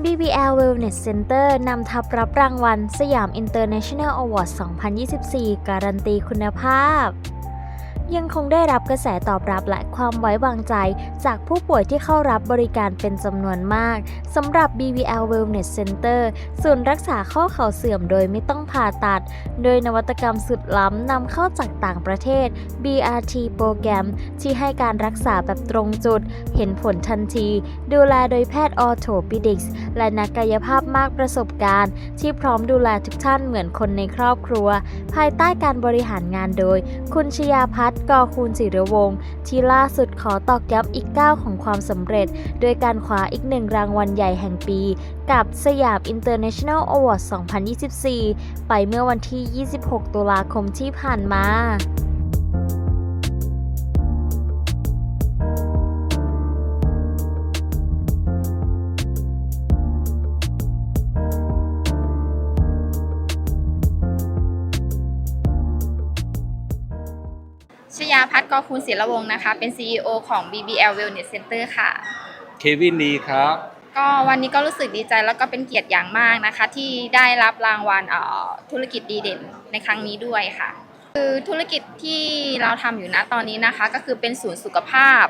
BBL Wellness Center นำทัพรับรางวัล สยาม International Award 2024 การันตีคุณภาพ ยังคงได้รับกระแสตอบรับและความไว้วางใจ จากผู้ป่วยที่เข้ารับบริการเป็นจำนวนมากสำหรับ BBL Wellness Center ศูนย์รักษาข้อเข่าเสื่อมโดยไม่ต้องผ่าตัด โดยนวัตกรรมสุดล้ำนำเข้าจากต่างประเทศ BRT โปรแกรม ที่ให้การรักษาแบบตรงจุด เห็นผลทันที ดูแลโดยแพทย์ออโทปิดิกส์และนักกายภาพมากประสบการณ์ ที่พร้อมดูแลทุกท่านเหมือนคนในครอบครัว ภายใต้การบริหารงานโดย คุณชยาพัฒน์กอคูณจิรวงศ์ที่ล่าสุดขอตอกย้ำอีกก้าวของความสำเร็จ โดยการคว้าอีกหนึ่งรางวัลใหญ่แห่งปี กับสยาม International Award 2024 ไปเมื่อวันที่ 26 ตุลาคมที่ผ่านมา ชยาพัฒน์กอคูณศิลวงศ์นะคะ เป็น CEO ของ BBL Wellness Center ค่ะ เควินดีครับ ก็วันนี้ก็รู้สึกดีใจแล้วก็เป็นเกียรติอย่างมากนะคะ ที่ได้รับรางวัลเอ่อธุรกิจดีเด่นในครั้งนี้ด้วยค่ะ คือธุรกิจที่เราทำอยู่ณตอนนี้นะคะ ก็คือเป็นศูนย์สุขภาพ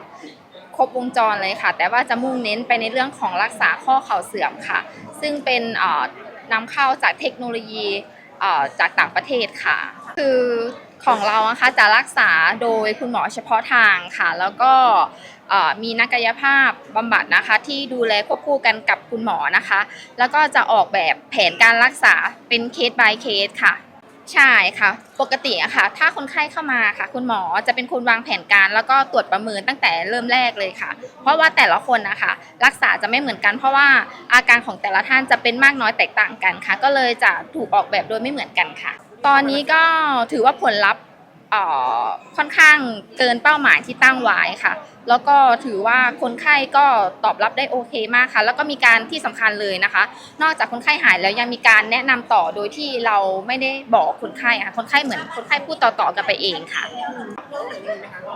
ครบวงจรเลยค่ะ แต่ว่าจะมุ่งเน้นไปในเรื่องของรักษาข้อเข่าเสื่อมค่ะ ซึ่งเป็นเอ่อนำเข้าจากเทคโนโลยีเอ่อจากต่างประเทศค่ะ คือ ของเรานะคะจะรักษาโดยคุณหมอเฉพาะทางค่ะ แล้วก็มีนักกายภาพบำบัดนะคะที่ดูแลควบคู่กันกับคุณหมอนะคะ แล้วก็จะออกแบบแผนการรักษาเป็นเคส by เคสค่ะใช่ค่ะ ปกติอะค่ะ ถ้าคนไข้เข้ามาค่ะ คุณหมอจะเป็นคนวางแผนการ แล้วก็ตรวจประเมินตั้งแต่เริ่มแรกเลยค่ะ เพราะว่าแต่ละคนนะคะ รักษาจะไม่เหมือนกัน เพราะว่าอาการของแต่ละท่านจะเป็นมากน้อยแตกต่างกันค่ะ ก็เลยจะถูกออกแบบโดยไม่เหมือนกันค่ะ ตอนนี้ก็ถือว่าผลลัพธ์ค่อนข้างเกินเป้าหมายที่ตั้งไว้ค่ะ แล้วก็ถือว่าคนไข้ก็ตอบรับได้โอเคมากค่ะ แล้วก็มีการที่สำคัญเลยนะคะ นอกจากคนไข้หายแล้วยังมีการแนะนำต่อโดยที่เราไม่ได้บอกคนไข้ค่ะ คนไข้เหมือนคนไข้พูดต่อๆกันไปเองค่ะ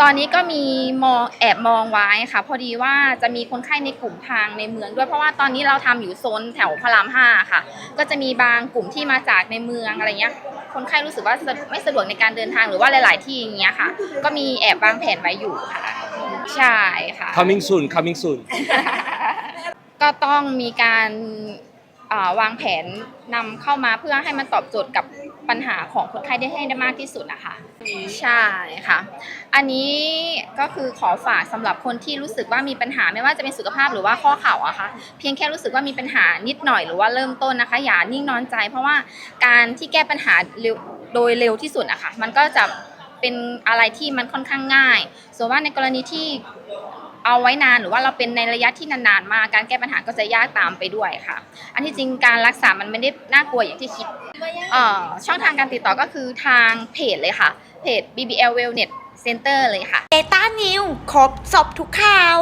ตอนนี้ก็มีมองแอบมองไว้ค่ะ พอดีว่าจะมีคนไข้ในกลุ่มทางในเมืองด้วย เพราะว่าตอนนี้เราทำอยู่โซนแถวพระรามห้าค่ะ ก็จะมีบางกลุ่มที่มาจากในเมืองอะไรเงี้ย คนไข้รู้สึกว่าสะไม่สะดวกในการเดินทางหรือว่าหลาย ๆ ที่อย่างเงี้ยค่ะ ก็มีแอบวางแผนไว้อยู่ค่ะ ใช่ค่ะ coming soon coming soon ก็ต้องมีการอ่า วางแผนนำเข้ามาเพื่อให้มันตอบโจทย์กับปัญหาของคนไข้ได้ให้ได้มากที่สุดนะคะใช่ค่ะ อันนี้ก็คือขอฝากสำหรับคนที่รู้สึกว่ามีปัญหาไม่ว่าจะเป็นสุขภาพหรือว่าข้อเข่าอะค่ะเพียงแค่รู้สึกว่ามีปัญหานิดหน่อยหรือว่าเริ่มต้นนะคะ อย่านิ่งนอนใจ เพราะว่าการที่แก้ปัญหาโดยเร็วที่สุดอะค่ะมันก็จะเป็นอะไรที่มันค่อนข้างง่าย ส่วนว่าในกรณีที่ เอาไว้นานหรือว่าเราเป็นในระยะที่นานๆมาการแก้ปัญหาก็จะยากตามไปด้วยค่ะ อันที่จริงการรักษามันไม่ได้น่ากลัวอย่างที่คิดเอ่อช่องทางการติดต่อก็คือทางเพจเลยค่ะเพจ BBL Wellness Center เลยค่ะเดต้านิวครบสอบทุกข่าว